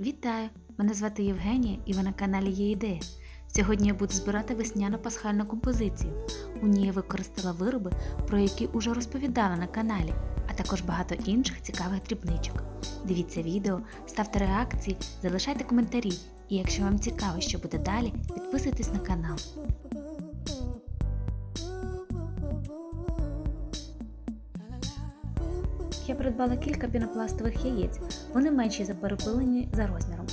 Вітаю! Мене звати Євгенія і ви на каналі Є ідея. Сьогодні я буду збирати весняну пасхальну композицію. У ній я використала вироби, про які уже розповідала на каналі, а також багато інших цікавих дрібничок. Дивіться відео, ставте реакції, залишайте коментарі. І якщо вам цікаво, що буде далі, підписуйтесь на канал. Я придбала кілька пінопластових яєць, вони менші за перепилені за розміром.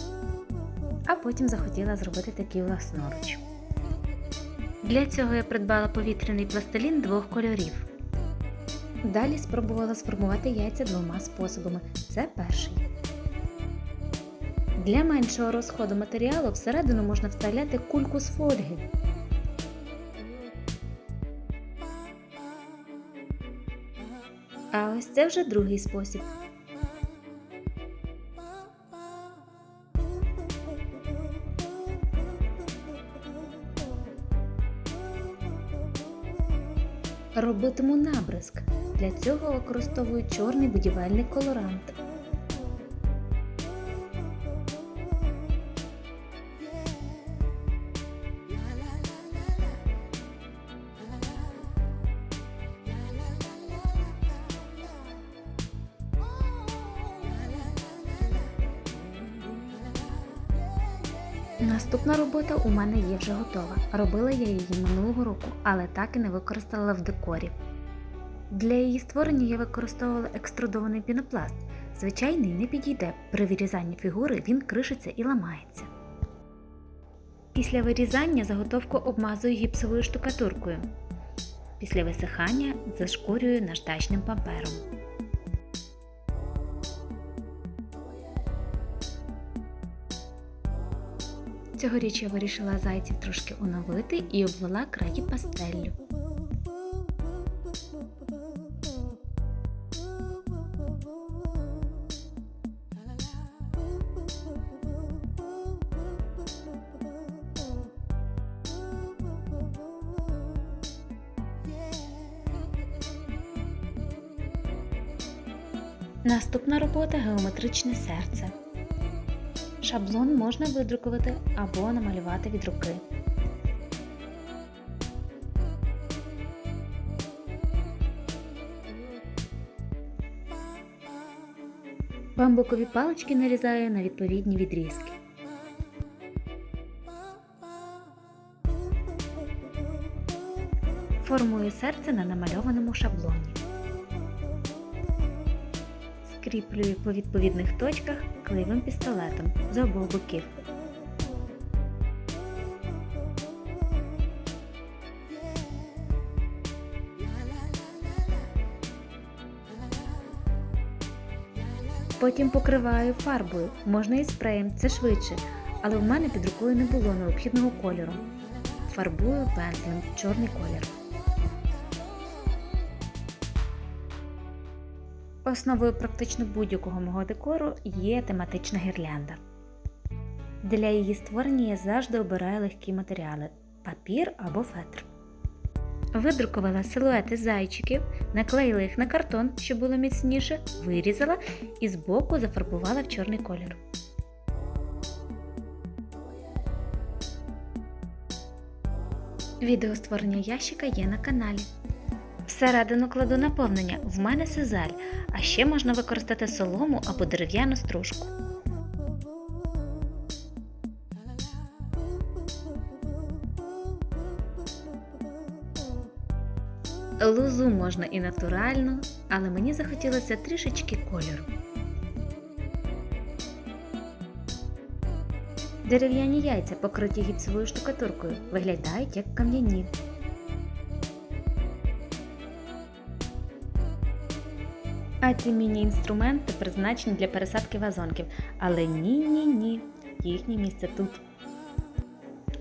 А потім захотіла зробити такі власноруч. Для цього я придбала повітряний пластилін двох кольорів. Далі спробувала сформувати яйця двома способами. Це перший. Для меншого розходу матеріалу всередину можна вставляти кульку з фольги. А ось це вже другий спосіб. Робитиму набризк. Для цього використовую чорний будівельний колорант. Наступна робота у мене є вже готова. Робила я її минулого року, але так і не використала в декорі. Для її створення я використовувала екструдований пінопласт. Звичайний не підійде. При вирізанні фігури він кришиться і ламається. Після вирізання заготовку обмазую гіпсовою штукатуркою. Після висихання зашкурюю наждачним папером. Цьогоріч я вирішила зайців трошки оновити і обвела краї пастеллю. Наступна робота геометричне серце. Шаблон можна видрукувати або намалювати від руки. Бамбукові палички нарізаю на відповідні відрізки. Формую серце на намальованому шаблоні. Скріплюю по відповідних точках клеєвим пістолетом з обох боків. Потім покриваю фарбою, можна і спреєм, це швидше, але в мене під рукою не було необхідного кольору. Фарбую пензлем чорний колір. Основою практично будь-якого мого декору є тематична гірлянда. Для її створення я завжди обираю легкі матеріали папір або фетр. Видрукувала силуети зайчиків, наклеїла їх на картон, щоб було міцніше, вирізала і збоку зафарбувала в чорний колір. Відео створення ящика є на каналі. Всередину кладу наповнення, в мене сизаль, а ще можна використати солому або дерев'яну стружку. Лузу можна і натуральну, але мені захотілося трішечки кольору. Дерев'яні яйця, покриті гіпсовою штукатуркою, виглядають як кам'яні. А ці міні-інструменти призначені для пересадки вазонків. Але ні-ні-ні, їхнє місце тут.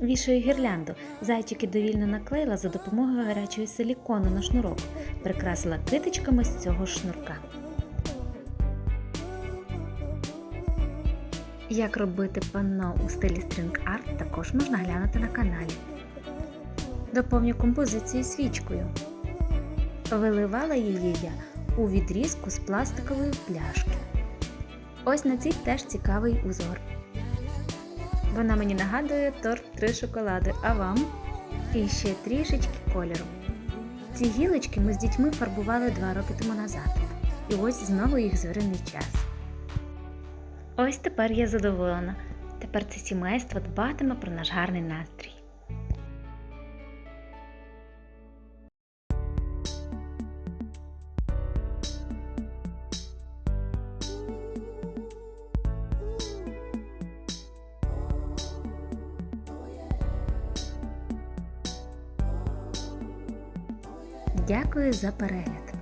Вішаю гірлянду. Зайчики довільно наклеїла за допомогою гарячої силікону на шнурок. Прикрасила китичками з цього шнурка. Як робити панно у стилі стрінг арт також можна глянути на каналі. Доповню композицію свічкою. Виливала її я у відрізку з пластикової пляшки. Ось на цій теж цікавий узор. Вона мені нагадує торт три шоколади, а вам? І ще трішечки кольору. Ці гілочки ми з дітьми фарбували два роки тому назад. І ось знову їх звірений час. Ось тепер я задоволена. Тепер це сімейство дбатиме про наш гарний настрій. Дякую за перегляд!